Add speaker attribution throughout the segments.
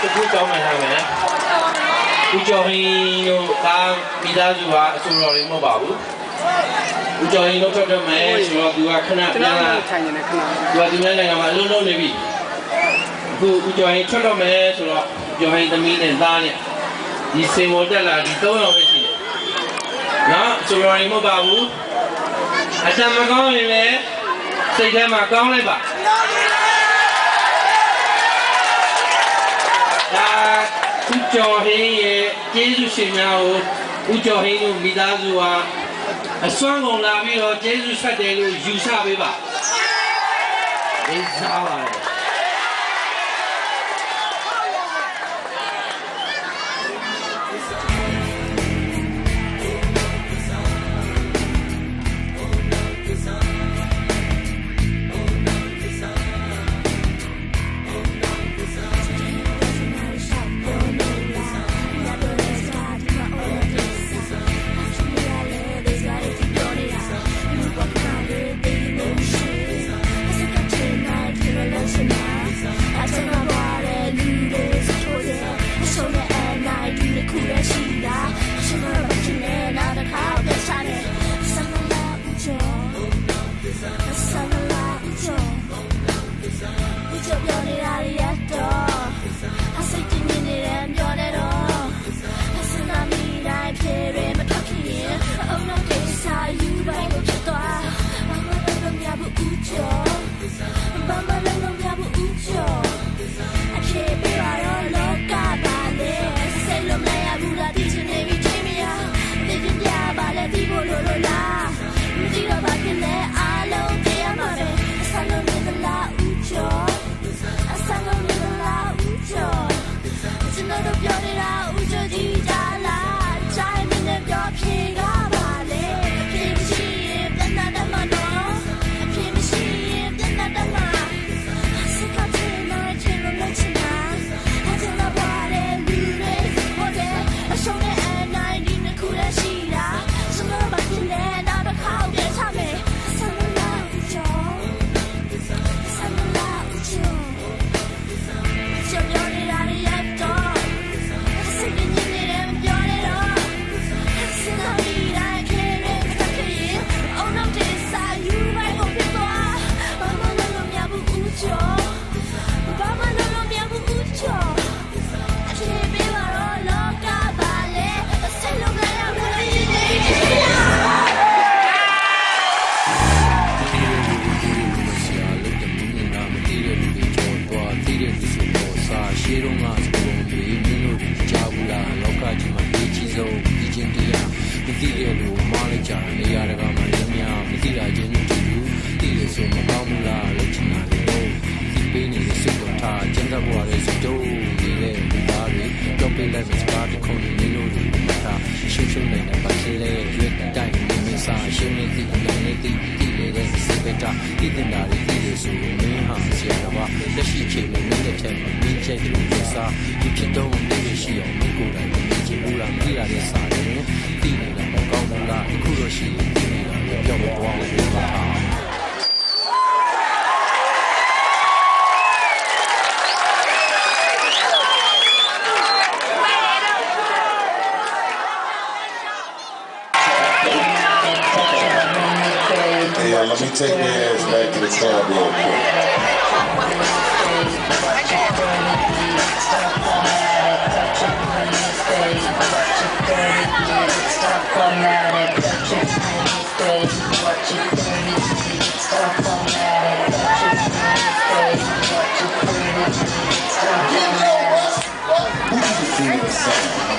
Speaker 1: တစ်ခုကြောင်းမှန်ထားမယ်ဦးကျော်ဟင်းတို့ကမိသားစုကအဆိုတော်တွေမဟုတ်ပါဘူးဦးကျော်ဟင်းတို့ထွက်တော့မယ်ဆိုတော့သူကခဏ
Speaker 2: ကျွန်
Speaker 1: ပြန်
Speaker 2: တော်
Speaker 1: လာ
Speaker 2: ထိုင်နေတယ်ခဏ
Speaker 1: သူကသူများနိုင်ငံမှာအလုံးလုံးနေပြီအခုဦးကျော်ဟင်းထွက်တော့မယ်ဆိုတော့ကျော်ဟင်းသမီးနဲ့သားနဲ့ဒီစင်ပေါ်တက်လာဒီ၃ယောက်ပဲရှိတယ်နော်အဆိုတော်တွေမဟုတ်ပါဘူးအတမကောင်းရင်လည်းစိတ်ထဲမှာကောင်းလိုက်ပါ ကျော်ဟင်းရဲ့ကျေးဇူးရှင်များကိုဦးကျော်ဟင်းတို့မိသားစုဟာအစွမ်းကုန်လာပြီးတော့ကျေးဇူးဆက်တယ်လို့ယူဆပေးပါဒီစားပါလေ
Speaker 3: 就 ပေးလိုက်မယ့်စကားတစ်ခုမင်းတို့ဒီမှာရှုပ်ရှုပ်နေတဲ့ပါချလေရွက်တိုင်းနေမစားရှုံးနေသည့်လည်းနေသည့်တည်နေတဲ့စိတ်ပဲတာတည်တင်တာတွေသိလို့ဆိုမင်းဟာဆရာတော်လက်
Speaker 4: ရှိချိန်မှာမင်းတဲ့ချက်မှာမင်းချက်တူရစားဒီဖြစ်တော့နေရရှိအောင်မင်းကိုယ်တိုင်မင်းချင်ဘူးလားမသိတာနဲ့စားတယ်တည်နေတာမကောင်းဘူးလားအခုတော့ရှိတည်နေတာပြောင်းတော့အော yeah, let me take my ass back to the club real quick. Stop on that you. I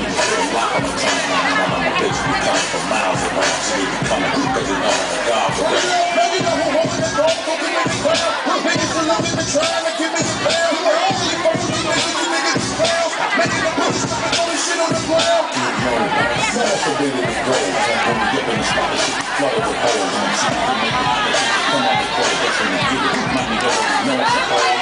Speaker 4: you, the. My bitch coming for miles around. She be coming because you know I'm God for that. Now you know who the me in the ground. Who niggas still up in the trying to give me a. Who ain't the fucking with me, you niggas is. Making the push, stopping all this shit on the ground. You know, set up the way to the grave. And when we get in the spot, shit flooded with holes. And I'm trying
Speaker 5: to make it honest. Come on, the quarterback's in the video. Money doesn't know it's a.